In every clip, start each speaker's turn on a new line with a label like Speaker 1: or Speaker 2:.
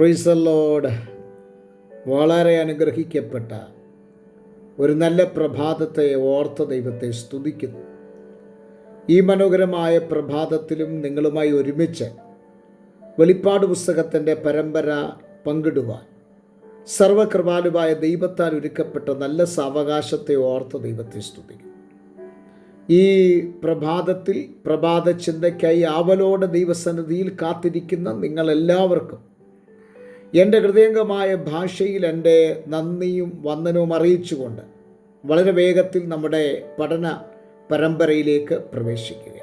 Speaker 1: ഫ്രീസലോട് വളരെ അനുഗ്രഹിക്കപ്പെട്ട ഒരു നല്ല പ്രഭാതത്തെ ഓർത്ത ദൈവത്തെ സ്തുതിക്കുന്നു. ഈ മനോഹരമായ പ്രഭാതത്തിലും നിങ്ങളുമായി ഒരുമിച്ച് വെളിപ്പാട് പുസ്തകത്തിന്റെ പരമ്പര പങ്കിടുവാൻ സർവകൃപാലുവായ ദൈവത്താൽ ഒരുക്കപ്പെട്ട നല്ല സാവകാശത്തെ ഓർത്ത ദൈവത്തെ സ്തുതിക്കുന്നു. ഈ പ്രഭാതത്തിൽ പ്രഭാത ചിന്തയ്ക്കായി ആവലോടെ ദൈവസന്നിധിയിൽ കാത്തിരിക്കുന്ന നിങ്ങളെല്ലാവർക്കും എന്റെ ഹൃദയംഗമായ ഭാഷയിൽ എന്റെ നന്ദിയും വന്ദനവും അറിയിച്ചുകൊണ്ട് വളരെ വേഗത്തിൽ നമ്മുടെ പഠന പരമ്പരയിലേക്ക് പ്രവേശിക്കുക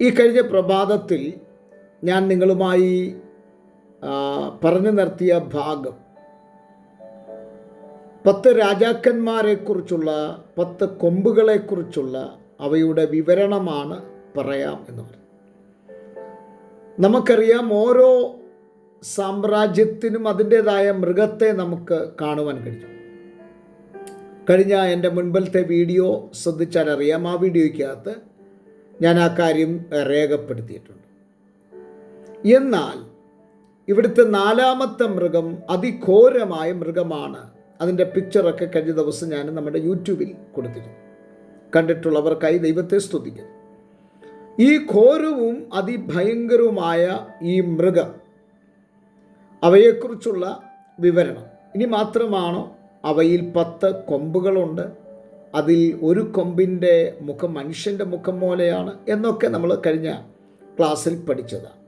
Speaker 1: ഈ കഴിഞ്ഞ പ്രഭാതത്തിൽ ഞാൻ നിങ്ങളുമായി പറഞ്ഞു നിർത്തിയ ഭാഗം പത്ത് രാജാക്കന്മാരെക്കുറിച്ചുള്ള പത്ത് കൊമ്പുകളെക്കുറിച്ചുള്ള അവയുടെ വിവരണമാണ് പറയാം എന്ന് പറയും നമുക്കറിയാം ഓരോ സാമ്രാജ്യത്തിനും അതിന്റേതായ മൃഗത്തെ നമുക്ക് കാണുവാൻ കഴിയും. കഴിഞ്ഞ എന്റെ മുൻപിലത്തെ വീഡിയോ ശ്രദ്ധിച്ചാൽ അറിയാം. ആ വീഡിയോയ്ക്കകത്ത് ഞാൻ ആ കാര്യം രേഖപ്പെടുത്തിയിട്ടുണ്ട്. എന്നാൽ ഇവിടുത്തെ നാലാമത്തെ മൃഗം അതിഘോരമായ മൃഗമാണ്. അതിന്റെ പിക്ചറൊക്കെ കഴിഞ്ഞ ദിവസം ഞാൻ നമ്മുടെ യൂട്യൂബിൽ കൊടുത്തിരുന്നു. കണ്ടിട്ടുള്ളവർക്കായി ദൈവത്തെ സ്തുതിക്കുന്നു. ഈ ഘോരവും അതിഭയങ്കരവുമായ ഈ മൃഗം അവയെക്കുറിച്ചുള്ള വിവരണം. ഇനി മാത്രമാണോ അവയിൽ പത്ത് കൊമ്പുകളുണ്ട്? അതിൽ ഒരു കൊമ്പിന്റെ മുഖം മനുഷ്യന്റെ മുഖം പോലെയാണ് എന്നൊക്കെ നമ്മൾ കഴിഞ്ഞ ക്ലാസ്സിൽ പഠിച്ചതാണ്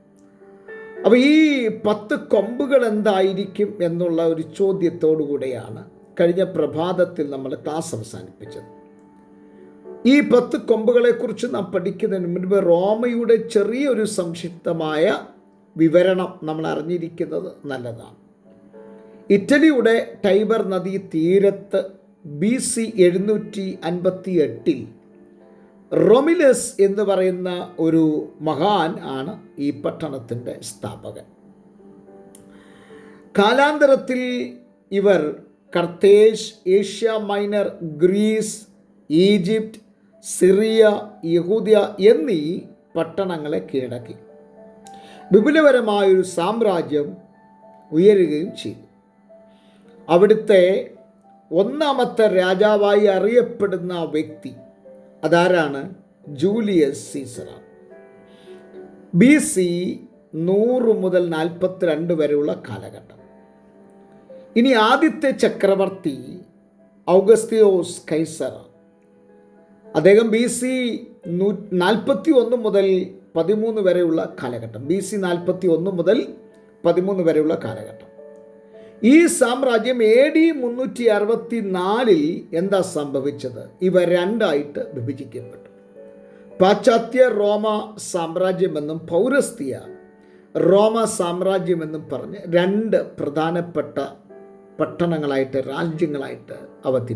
Speaker 1: അപ്പോൾ ഈ പത്ത് കൊമ്പുകൾ എന്തായിരിക്കും എന്നുള്ള ഒരു ചോദ്യത്തോടു കൂടെയാണ് കഴിഞ്ഞ പ്രഭാതത്തിൽ നമ്മൾ ക്ലാസ് അവസാനിപ്പിച്ചത്. ഈ പത്ത് കൊമ്പുകളെക്കുറിച്ച് നാം പഠിക്കുന്നതിന് മുൻപ് റോമയുടെ ചെറിയൊരു സംക്ഷിപ്തമായ വിവരണം നമ്മൾ അറിഞ്ഞിരിക്കുന്നത് നല്ലതാണ്. ഇറ്റലിയുടെ ടൈബർ നദി തീരത്ത് ബി സി എഴുന്നൂറ്റി അൻപത്തി എട്ടിൽ റൊമിലസ് എന്ന് പറയുന്ന ഒരു മഹാൻ ആണ് ഈ പട്ടണത്തിന്റെ സ്ഥാപകൻ. കാലാന്തരത്തിൽ ഇവർ Carthage Asia Minor Greece Egypt Syria യഹൂദിയ എന്നീ പട്ടണങ്ങളെ കീഴടക്കി. വിപുലപരമായൊരു സാമ്രാജ്യം ഉയരുകയും ചെയ്തു. അവിടുത്തെ ഒന്നാമത്തെ രാജാവായി അറിയപ്പെടുന്ന വ്യക്തി അതാരാണ്? ജൂലിയസ് സീസറാണ് ബി സി നൂറ് മുതൽ നാൽപ്പത്തിരണ്ട് വരെയുള്ള കാലഘട്ടം. ഇനി ആദ്യത്തെ ചക്രവർത്തി ഔഗസ്തിയോസ് കൈസർ അദ്ദേഹം ബി സി നൂ നാൽപ്പത്തി ഒന്ന് മുതൽ പതിമൂന്ന് വരെയുള്ള കാലഘട്ടം. ബി സി നാൽപ്പത്തി ഒന്ന് മുതൽ പതിമൂന്ന് വരെയുള്ള കാലഘട്ടം. ഈ സാമ്രാജ്യം എ ഡി മുന്നൂറ്റി അറുപത്തി നാലിൽ എന്താ സംഭവിച്ചത്? ഇവ രണ്ടായിട്ട് വിഭജിക്കപ്പെട്ടു. പാശ്ചാത്യ റോമ സാമ്രാജ്യമെന്നും പൗരസ്ത്യ റോമ സാമ്രാജ്യമെന്നും പറഞ്ഞ് രണ്ട് പ്രധാനപ്പെട്ട പട്ടണങ്ങളായിട്ട് രാജ്യങ്ങളായിട്ട് അവ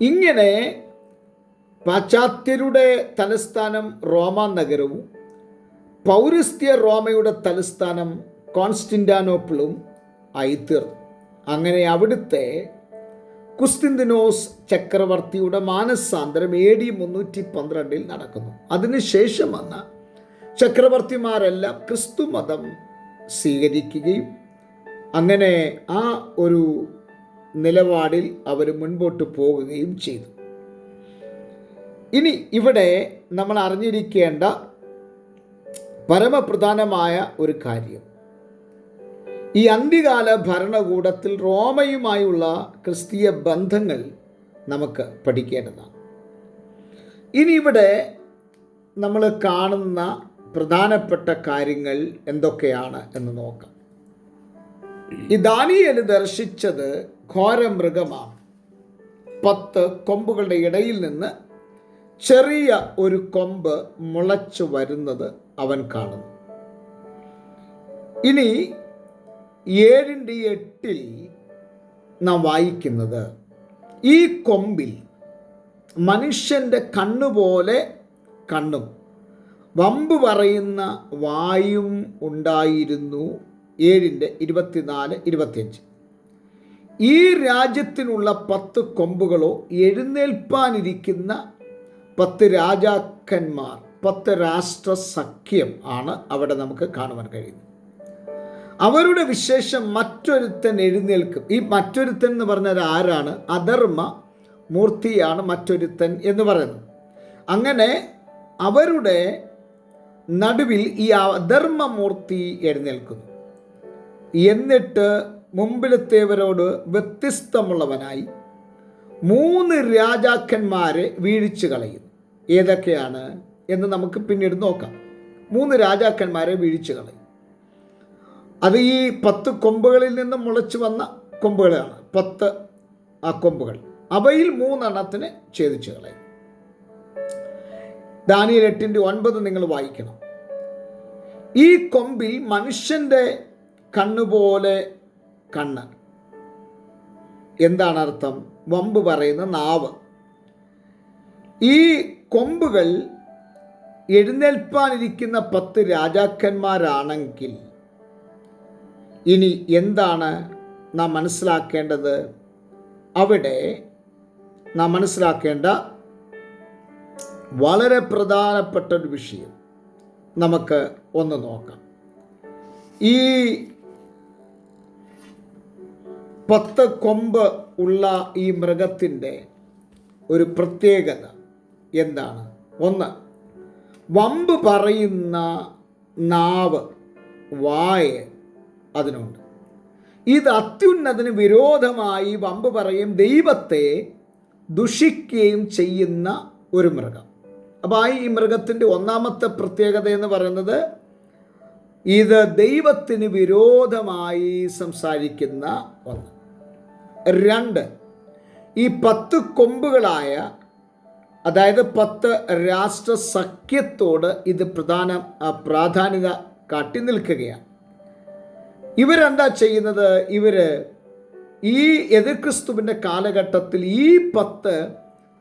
Speaker 1: ഇങ്ങനെ പാശ്ചാത്യരുടെ തലസ്ഥാനം റോമ നഗരവും പൗരസ്ത്യ റോമയുടെ തലസ്ഥാനം കോൺസ്റ്റിൻഡാനോപ്പിളും ആയിത്തീർന്നു. അങ്ങനെ അവിടുത്തെ കുസ്തിന്ദിനോസ് ചക്രവർത്തിയുടെ മാനസാന്തരം എ ഡി മുന്നൂറ്റി പന്ത്രണ്ടിൽ നടക്കുന്നു. അതിനുശേഷം വന്ന ചക്രവർത്തിമാരെല്ലാം ക്രിസ്തു മതം സ്വീകരിക്കുകയും അങ്ങനെ ആ ഒരു നിലപാടിൽ അവർ മുൻപോട്ട് പോകുകയും ചെയ്തു. ഇനി ഇവിടെ നമ്മൾ അറിഞ്ഞിരിക്കേണ്ട പരമപ്രധാനമായ ഒരു കാര്യം. ഈ അന്ത്യകാല ഭരണകൂടത്തിൽ റോമയുമായുള്ള ക്രിസ്തീയ ബന്ധങ്ങൾ നമുക്ക് പഠിക്കേണ്ടതാണ്. ഇനി ഇവിടെ നമ്മൾ കാണുന്ന പ്രധാനപ്പെട്ട കാര്യങ്ങൾ എന്തൊക്കെയാണ് എന്ന് നോക്കാം. ഈ ദാനിയൽ ദർശിച്ചത് ഘോരമൃഗമാണ്. പത്ത് കൊമ്പുകളുടെ ഇടയിൽ നിന്ന് ചെറിയ ഒരു കൊമ്പ് മുളച്ചു വരുന്നത് അവൻ കാണുന്നു. ഇനി ഏഴിന്റെ എട്ടിൽ നാം വായിക്കുന്നത് ഈ കൊമ്പിൽ മനുഷ്യന്റെ കണ്ണുപോലെ കണ്ണും വമ്പ് പറയുന്ന വായും ഉണ്ടായിരുന്നു ഏഴിന്റെ ഇരുപത്തിനാല് ഇരുപത്തിയഞ്ച്. ഈ രാജ്യത്തിനുള്ള പത്ത് കൊമ്പുകളോ എഴുന്നേൽപ്പാനിരിക്കുന്ന പത്ത് രാജാക്കന്മാർ പത്ത് രാഷ്ട്ര സഖ്യം ആണ് അവിടെ നമുക്ക് കാണുവാൻ കഴിയുന്നത്. അവരുടെ വിശേഷം മറ്റൊരുത്തൻ എഴുന്നേൽക്കും. ഈ മറ്റൊരുത്തൻ എന്ന് പറഞ്ഞാൽ ആരാണ്? അധർമ്മ മൂർത്തിയാണ് മറ്റൊരുത്തൻ എന്ന് പറയുന്നത്. അങ്ങനെ അവരുടെ നടുവിൽ ഈ അധർമ്മമൂർത്തി എഴുന്നേൽക്കുന്നു. എന്നിട്ട് മുമ്പിലത്തേവരോട് വ്യത്യസ്തമുള്ളവനായി മൂന്ന് രാജാക്കന്മാരെ വീഴിച്ചു കളയും ഏതൊക്കെയാണ് എന്ന് നമുക്ക് പിന്നീട് നോക്കാം. മൂന്ന് രാജാക്കന്മാരെ വീഴിച്ചു കളയും അത് ഈ പത്ത് കൊമ്പുകളിൽ നിന്നും മുളച്ചു വന്ന കൊമ്പുകളാണ്. പത്ത് ആ കൊമ്പുകൾ. അവയിൽ മൂന്നെണ്ണത്തിന് ഛേദിച്ചു കളയും ദാനിയൽ എട്ടിന്റെ ഒൻപത് നിങ്ങൾ വായിക്കണം. ഈ കൊമ്പിൽ മനുഷ്യന്റെ കണ്ണുപോലെ കണ്ണ് എന്താണ് അർത്ഥം വമ്പ് പറയുന്ന നാവ്. ഈ കൊമ്പുകൾ എഴുന്നേൽപ്പാനിരിക്കുന്ന പത്ത് രാജാക്കന്മാരാണെങ്കിൽ ഇനി എന്താണ് നാം മനസ്സിലാക്കേണ്ടത്? അവിടെ നാം മനസ്സിലാക്കേണ്ട വളരെ പ്രധാനപ്പെട്ട ഒരു വിഷയം. നമുക്ക് ഒന്ന് നോക്കാം. ഈ പത്ത് കൊമ്പ് ഉള്ള ഈ മൃഗത്തിന്റെ ഒരു പ്രത്യേകത എന്താണ്? ഒന്ന് വമ്പ് പറയുന്ന നാവ് വായ അതിനുണ്ട്. ഇത് അത്യുന്നതിന് വിരോധമായി വമ്പ് പറയും ദൈവത്തെ ദുഷിക്കുകയും ചെയ്യുന്ന ഒരു മൃഗം. അപ്പോൾ ഈ മൃഗത്തിന്റെ ഒന്നാമത്തെ പ്രത്യേകത എന്ന് പറയുന്നത് ഇത് ദൈവത്തിന് വിരോധമായി സംസാരിക്കുന്ന ഒന്ന്. രണ്ട്. ഈ പത്ത് കൊമ്പുകളായ അതായത് പത്ത് രാഷ്ട്ര സഖ്യത്തോട് ഇത് പ്രധാന പ്രാധാന്യത കാട്ടി നിൽക്കുകയാണ്. ഇവരെന്താ ചെയ്യുന്നത്? ഇവർ ഈ എതിർ ക്രിസ്തുവിന്റെ കാലഘട്ടത്തിൽ ഈ പത്ത്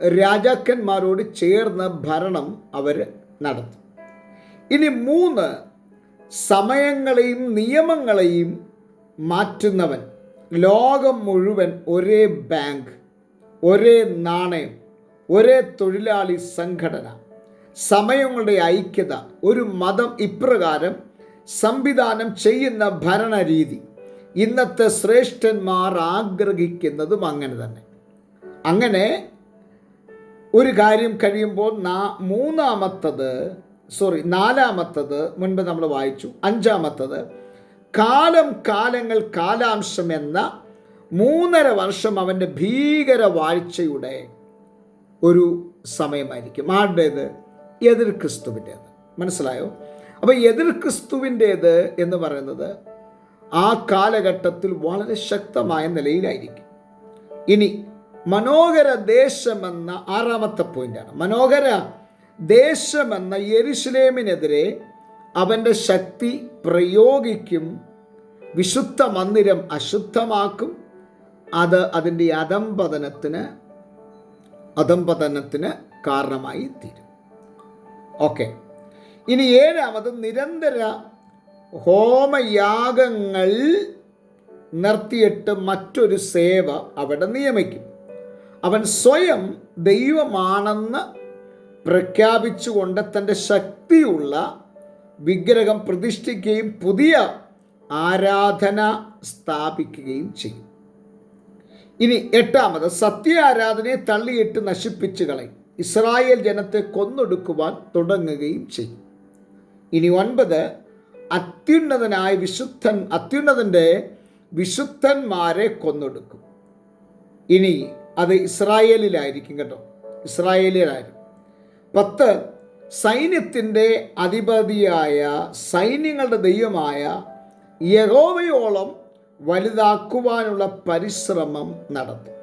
Speaker 1: രാജാക്കന്മാരോട് ചേർന്ന് ഭരണം അവർ നടത്തും. ഇനി മൂന്ന് സമയങ്ങളെയും നിയമങ്ങളെയും മാറ്റുന്നവൻ. ലോകം മുഴുവൻ ഒരേ ബാങ്ക് ഒരേ നാണയം ഒരേ തൊഴിലാളി സംഘടന. സമയങ്ങളുടെ ഐക്യത ഒരു മതം ഇപ്രകാരം സംവിധാനം ചെയ്യുന്ന ഭരണരീതി. ഇന്നത്തെ ശ്രേഷ്ഠന്മാർ ആഗ്രഹിക്കുന്നതും അങ്ങനെ തന്നെ. അങ്ങനെ ഒരു കാര്യം കഴിയുമ്പോൾ നാ മൂന്നാമത്തത് സോറി നാലാമത്തത് മുൻപ് നമ്മൾ വായിച്ചു അഞ്ചാമത്തത് കാലം കാലങ്ങൾ കാലാംശം എന്ന മൂന്നര വർഷം അവന്റെ ഭീകര വാഴ്ചയുടെ ഒരു സമയമായിരിക്കും. ആരുടേത്? എതിർ ക്രിസ്തുവിന്റേത്. മനസ്സിലായോ? അപ്പോൾ എതിർ ക്രിസ്തുവിന്റേത് എന്ന് പറയുന്നത് ആ കാലഘട്ടത്തിൽ വളരെ ശക്തമായ നിലയിലായിരിക്കും. ഇനി മനോഹര ദേശമെന്ന ആറാമത്തെ പോയിന്റാണ് മനോഹര ദേശമെന്ന യെരുഷലേമിനെതിരെ അവന്റെ ശക്തി പ്രയോഗിക്കും. വിശുദ്ധ മന്ദിരം അശുദ്ധമാക്കും. അത് അതിന്റെ അധംപതനത്തിന് അധംപതനത്തിന് കാരണമായി തീരും. ഓക്കെ. ഇനി ഏഴാമത് നിരന്തര ഹോമയാഗങ്ങൾ നിർത്തിയിട്ട് മറ്റൊരു സേവ അവിടെ നിയമിക്കും. അവൻ സ്വയം ദൈവമാണെന്ന് പ്രഖ്യാപിച്ചുകൊണ്ട് തന്റെ ശക്തിയുള്ള വിഗ്രഹം പ്രതിഷ്ഠിക്കുകയും പുതിയ ആരാധന സ്ഥാപിക്കുകയും ചെയ്യും. ഇനി എട്ടാമത് സത്യ ആരാധനയെ തള്ളിയിട്ട് നശിപ്പിച്ചു കളയും. ഇസ്രായേൽ ജനത്തെ കൊന്നൊടുക്കുവാൻ തുടങ്ങുകയും ചെയ്യും. ഇനി ഒൻപത് അത്യുന്നതനായ വിശുദ്ധൻ അത്യുന്നതന്റെ വിശുദ്ധന്മാരെ കൊന്നൊടുക്കും. ഇനി അത് ഇസ്രായേലിലായിരിക്കും കേട്ടോ. ഇസ്രായേലിലായിരിക്കും. പത്ത് സൈന്യത്തിന്റെ അധിപതിയായ സൈന്യങ്ങളുടെ ദൈവമായ യഹോവയോളം വലുതാക്കുവാനുള്ള പരിശ്രമം നടത്തും.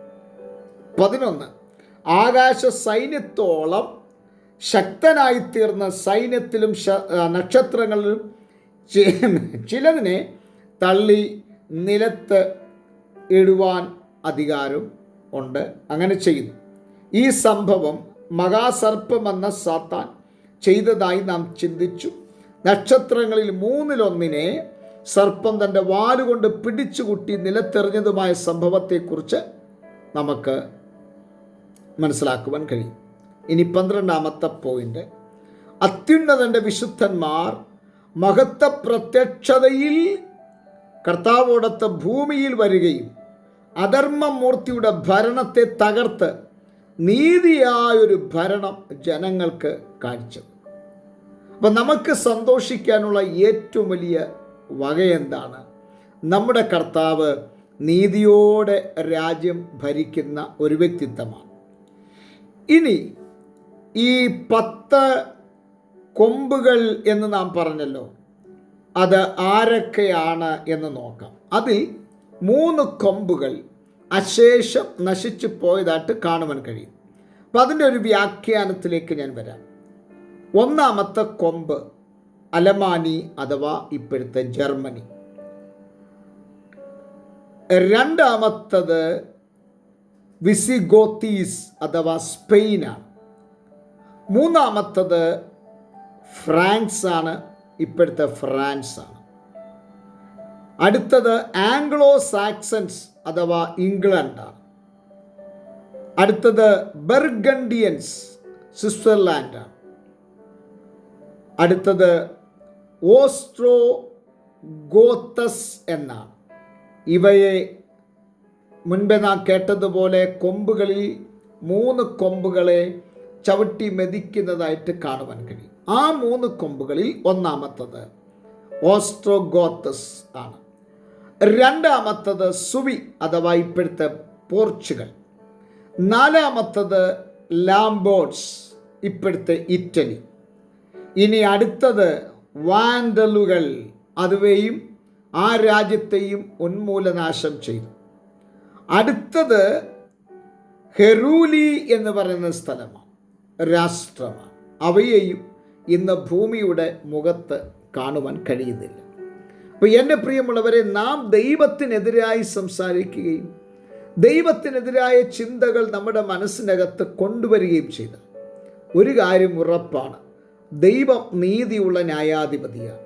Speaker 1: പതിനൊന്ന് ആകാശ സൈന്യത്തോളം ശക്തനായിത്തീർന്ന സൈന്യത്തിലും നക്ഷത്രങ്ങളിലും ചിലതിനെ തള്ളി നിലത്ത് ഇടുവാൻ അധികാരം ഉണ്ട്. അങ്ങനെ ചെയ്യുന്നു. ഈ സംഭവം മഹാസർപ്പമെന്ന സാത്താൻ ചെയ്തതായി നാം ചിന്തിച്ചു. നക്ഷത്രങ്ങളിൽ മൂന്നിലൊന്നിനെ സർപ്പം തന്റെ വാലുകൊണ്ട് പിടിച്ചുകുട്ടി നിലത്തെറിഞ്ഞതുമായ സംഭവത്തെക്കുറിച്ച് നമുക്ക് മനസ്സിലാക്കുവാൻ കഴിയും. ഇനി പന്ത്രണ്ടാമത്തെ പോയിന്റ്. അത്യുന്നതന്റെ വിശുദ്ധന്മാർ മഹത്വ പ്രത്യക്ഷതയിൽ കർത്താവോടത്ത് ഭൂമിയിൽ വരികയും അധർമ്മമൂർത്തിയുടെ ഭരണത്തെ തകർത്ത് നീതിയായൊരു ഭരണം ജനങ്ങൾക്ക് കാണിച്ചത് അപ്പം നമുക്ക് സന്തോഷിക്കാനുള്ള ഏറ്റവും വലിയ വകയെന്താണ് നമ്മുടെ കർത്താവ് നീതിയോടെ രാജ്യം ഭരിക്കുന്ന ഒരു വ്യക്തിത്വമാണ്. ഇനി ഈ പത്ത് കൊമ്പുകൾ എന്ന് നാം പറഞ്ഞല്ലോ അത് ആരൊക്കെയാണ് എന്ന് നോക്കാം. അതിൽ മൂന്ന് കൊമ്പുകൾ അശേഷം നശിച്ചു പോയതായിട്ട് കാണുവാൻ കഴിയും. അപ്പം അതിന്റെ ഒരു വ്യാഖ്യാനത്തിലേക്ക് ഞാൻ വരാം. ഒന്നാമത്തെ കൊമ്പ് അലമാനി അഥവാ ഇപ്പോഴത്തെ ജർമ്മനി. രണ്ടാമത്തത് വിസിഗോത്തീസ് അഥവാ സ്പെയിനാണ്. മൂന്നാമത്തത് ഫ്രാൻസ് ആണ് ഇപ്പോഴത്തെ ഫ്രാൻസ് ആണ് അടുത്തത് ആംഗ്ലോ സാക്സൺസ് അഥവാ ഇംഗ്ലണ്ടാണ്. അടുത്തത് ബെർഗണ്ടിയൻസ് സ്വിറ്റ്സർലാൻഡാണ്. അടുത്തത് ഓസ്ട്രോ ഗോത്തസ് എന്നാണ്. ഇവയെ മുൻപേ നാം കേട്ടതുപോലെ കൊമ്പുകളിൽ മൂന്ന് കൊമ്പുകളെ ചവിട്ടി മെതിക്കുന്നതായിട്ട് കാണുവാൻ കഴിയും. ആ മൂന്ന് കൊമ്പുകളിൽ ഒന്നാമത്തത് ഓസ്ട്രോഗോത്തസ് ആണ്. രണ്ടാമത്തത് സുവി അഥവാ ഇപ്പോഴത്തെ പോർച്ചുഗൽ. നാലാമത്തത് ലാംബോർഡ്സ് ഇപ്പോഴത്തെ ഇറ്റലി. ഇനി അടുത്തത് വാൻഡലുകൾ അതുവെയും ആ രാജ്യത്തെയും ഉന്മൂലനാശം ചെയ്തു. അടുത്തത് ഹെറൂലി എന്ന് പറയുന്ന സ്ഥലമാണ് രാഷ്ട്രമാണ്. അവയെയും ഇന്ന് ഭൂമിയുടെ മുഖത്ത് കാണുവാൻ കഴിയുന്നില്ല. അപ്പോൾ എന്റെ പ്രിയമുള്ളവരെ നാം ദൈവത്തിനെതിരായി സംസാരിക്കുകയും ദൈവത്തിനെതിരായ ചിന്തകൾ നമ്മുടെ മനസ്സിനകത്ത് കൊണ്ടുവരികയും ചെയ്ത ഒരു കാര്യം ഉറപ്പാണ്. ദൈവം നീതിയുള്ള ന്യായാധിപതിയാണ്.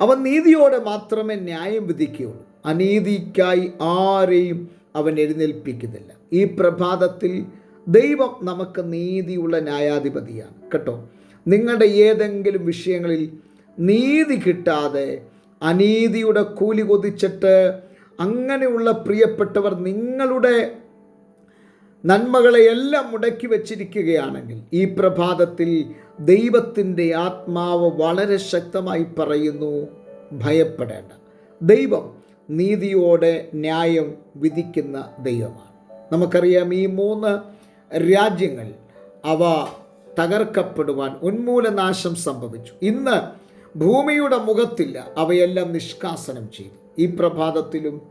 Speaker 1: അവൻ നീതിയോടെ മാത്രമേ ന്യായം വിധിക്കുകയുള്ളൂ. അനീതിക്കായി ആരെയും അവൻ എഴുന്നേൽപ്പിക്കുന്നില്ല. ഈ പ്രഭാതത്തിൽ ദൈവം നമുക്ക് നീതിയുള്ള ന്യായാധിപതിയാണ്. കേട്ടോ? നിങ്ങളുടെ ഏതെങ്കിലും വിഷയങ്ങളിൽ നീതി കിട്ടാതെ അനീതിയുടെ കൂലി കൊതിച്ചിട്ട് അങ്ങനെയുള്ള പ്രിയപ്പെട്ടവർ നിങ്ങളുടെ നന്മകളെയെല്ലാം മുടക്കി വച്ചിരിക്കുകയാണെങ്കിൽ ഈ പ്രഭാതത്തിൽ ദൈവത്തിന്റെ ആത്മാവ് വളരെ ശക്തമായി പറയുന്നു ഭയപ്പെടേണ്ട. ദൈവം നീതിയോടെ ന്യായം വിധിക്കുന്ന ദൈവമാണ്. നമുക്കറിയാം ഈ മൂന്ന് രാജ്യങ്ങൾ അവ തകർക്കപ്പെടുവാൻ ഉന്മൂലനാശം സംഭവിച്ചു. ഇന്ന് ഭൂമിയുടെ മുഖത്തില്ല. അവയെല്ലാം നിഷ്കാസനം ചെയ്തു. ഈ പ്രഭാതത്തിലും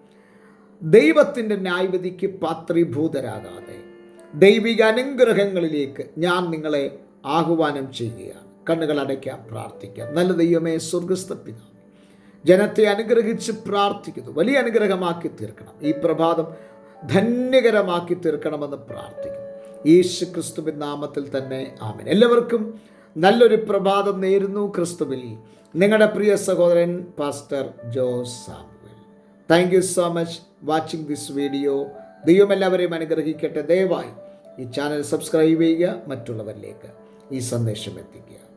Speaker 1: ദൈവത്തിന്റെ ന്യായവിധിക്ക് പാത്രീഭൂതരാകാതെ ദൈവിക അനുഗ്രഹങ്ങളിലേക്ക് ഞാൻ നിങ്ങളെ ആഹ്വാനം ചെയ്യുകയാണ്. കണ്ണുകൾ അടയ്ക്കാം പ്രാർത്ഥിക്കാം. നല്ല ദൈവമേ സ്വർഗസ്ഥ പിതാവ് ജനത്തെ അനുഗ്രഹിച്ച് പ്രാർത്ഥിക്കുന്നു. വലിയ അനുഗ്രഹമാക്കി തീർക്കണം. ഈ പ്രഭാതം ധന്യകരമാക്കി തീർക്കണമെന്ന് പ്രാർത്ഥിക്കുന്നു. യേശു ക്രിസ്തുവിൻ നാമത്തിൽ തന്നെ ആമൻ. എല്ലാവർക്കും നല്ലൊരു പ്രഭാതം നേരുന്നു ക്രിസ്തുവിൽ. നിങ്ങളുടെ പ്രിയ സഹോദരൻ pastor Jose Samuel. Thank you so much watching this video ദൈവം എല്ലാവരെയും അനുഗ്രഹിക്കട്ടെ. ദയവായി ഈ ചാനൽ സബ്സ്ക്രൈബ് ചെയ്യുക മറ്റുള്ളവരിലേക്ക് ഈ സന്ദേശം എത്തിക്കുക.